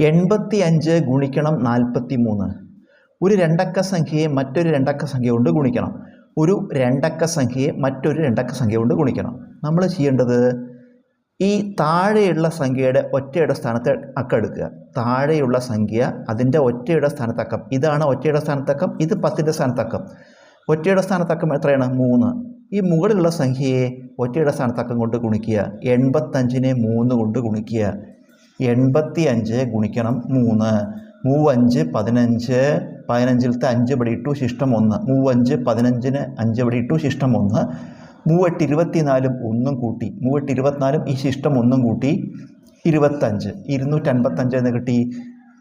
എൺപത്തി അഞ്ച് ഗുണിക്കണം നാൽപ്പത്തി മൂന്ന് ഒരു രണ്ടക്ക സംഖ്യയെ മറ്റൊരു രണ്ടക്ക സംഖ്യ കൊണ്ട് ഗുണിക്കണം. ഒരു രണ്ടക്ക സംഖ്യയെ മറ്റൊരു രണ്ടക്ക സംഖ്യ കൊണ്ട് ഗുണിക്കണം. നമ്മൾ ചെയ്യേണ്ടത് ഈ താഴെയുള്ള സംഖ്യയുടെ ഒറ്റയുടെ സ്ഥാനത്ത് അക്കം എടുക്കുക. താഴെയുള്ള സംഖ്യ അതിന്റെ ഒറ്റയുടെ സ്ഥാനത്തക്കം. ഇതാണ് ഒറ്റയുടെ സ്ഥാനത്തക്കം. ഇത് പത്തിന്റെ സ്ഥാനത്തക്കം. ഒറ്റയുടെ സ്ഥാനത്തക്കം എത്രയാണ്? മൂന്ന്. ഈ മുകളിലുള്ള സംഖ്യയെ ഒറ്റയുടെ സ്ഥാനത്തക്കം കൊണ്ട് ഗുണിക്കുക. എൺപത്തഞ്ചിനെ മൂന്ന് കൊണ്ട് ഗുണിക്കുക. എൺപത്തി അഞ്ച് ഗുണിക്കണം മൂന്ന്. മൂവഞ്ച് പതിനഞ്ച് പതിനഞ്ചിലത്തെ അഞ്ച് പടി ഇട്ടു ശിഷ്ടം ഒന്ന്. മൂവഞ്ച് പതിനഞ്ചിന് അഞ്ച് പടി ഇട്ടു ശിഷ്ടം ഒന്ന്. മൂവെട്ട് ഇരുപത്തിനാലും ഒന്നും കൂട്ടി. മൂവെട്ട് ഇരുപത്തിനാലും ഈ ശിഷ്ടം ഒന്നും കൂട്ടി ഇരുപത്തഞ്ച്. ഇരുന്നൂറ്റൻപത്തഞ്ച് എന്ന് കിട്ടി.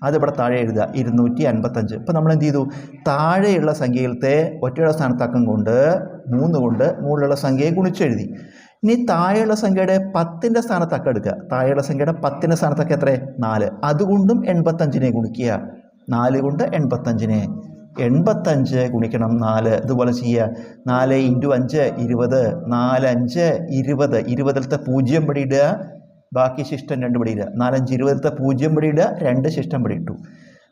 അതിവിടെ താഴെ എഴുതുക ഇരുന്നൂറ്റി അൻപത്തഞ്ച് ഇപ്പം നമ്മൾ എന്ത് ചെയ്തു? താഴെയുള്ള സംഖ്യയിലത്തെ ഒറ്റയുടെ സ്ഥാനത്തക്കം കൊണ്ട് മൂന്ന് കൊണ്ട് മുകളിലുള്ള സംഖ്യയെ ഗുണിച്ചെഴുതി ഇനി താഴെയുള്ള സംഖ്യയുടെ പത്തിന്റെ സ്ഥാനത്തക്കം എടുക്കുക. താഴെയുള്ള സംഖ്യയുടെ പത്തിന്റെ സ്ഥാനത്തൊക്കെ എത്ര? നാല്. അതുകൊണ്ടും എൺപത്തഞ്ചിനെ ഗുണിക്കുക. നാല് കൊണ്ട് എൺപത്തഞ്ചിനെ. എൺപത്തഞ്ച് ഗുണിക്കണം നാല്. ഇതുപോലെ ചെയ്യുക. നാല് ഇന്റു അഞ്ച് ഇരുപത്. നാല് അഞ്ച് ഇരുപത്. ഇരുപതിലത്തെ പൂജ്യം പടിയിടുക ബാക്കി ശിഷ്ടം രണ്ട് പടി ഇടുക. നാലഞ്ച് ഇരുപതിലത്തെ പൂജ്യം പടി ഇടുക. രണ്ട് ശിഷ്ടം പടി ഇട്ടു.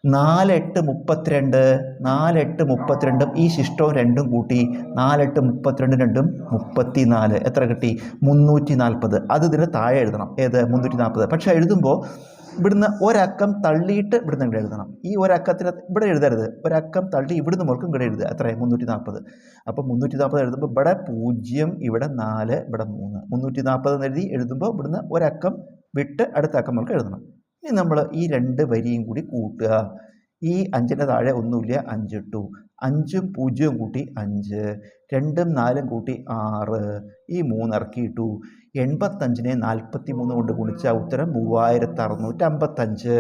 നാലെട്ട് മുപ്പത്തിരണ്ട് നാലെട്ട് മുപ്പത്തിരണ്ടും ഈ ശിഷ്ടവും രണ്ടും കൂട്ടി നാലെട്ട് മുപ്പത്തിരണ്ട് രണ്ടും മുപ്പത്തി നാല് എത്ര കിട്ടി? മുന്നൂറ്റി നാൽപ്പത് അത് ഇതിന് താഴെ എഴുതണം. ഏത്? മുന്നൂറ്റി നാൽപ്പത് പക്ഷേ എഴുതുമ്പോൾ ഇവിടുന്ന് ഒരക്കം തള്ളിയിട്ട് ഇവിടുന്ന് ഇവിടെ എഴുതണം. ഈ ഒരക്കത്തിന് ഇവിടെ എഴുതരുത്. ഒരക്കം തള്ളി ഇവിടുന്ന് മുഴുക്കും ഇവിടെ എഴുതുക. അത്ര മുന്നൂറ്റി നാൽപ്പത് അപ്പോൾ മുന്നൂറ്റി നാൽപ്പത് എഴുതുമ്പോൾ ഇവിടെ പൂജ്യം ഇവിടെ നാല് ഇവിടെ മൂന്ന്. മുന്നൂറ്റി നാൽപ്പത് എന്ന് എഴുതി എഴുതുമ്പോൾ ഇവിടുന്ന് ഒരക്കം വിട്ട് അടുത്ത അക്കം മുഴുക്കം എഴുതണം. ഇനി നമ്മൾ ഈ രണ്ട് വരിയും കൂടി കൂട്ടുക. ഈ അഞ്ചിന്റെ താഴെ ഒന്നുമില്ല അഞ്ചിട്ടു അഞ്ചും പൂജ്യവും കൂട്ടി അഞ്ച് രണ്ടും നാലും കൂട്ടി ആറ് ഈ മൂന്ന് ഇറക്കിയിട്ടു എൺപത്തഞ്ചിനെ നാൽപ്പത്തി മൂന്ന് കൊണ്ട് ഗുണിച്ച ഉത്തരം മൂവായിരത്തി അറുന്നൂറ്റി അമ്പത്തഞ്ച്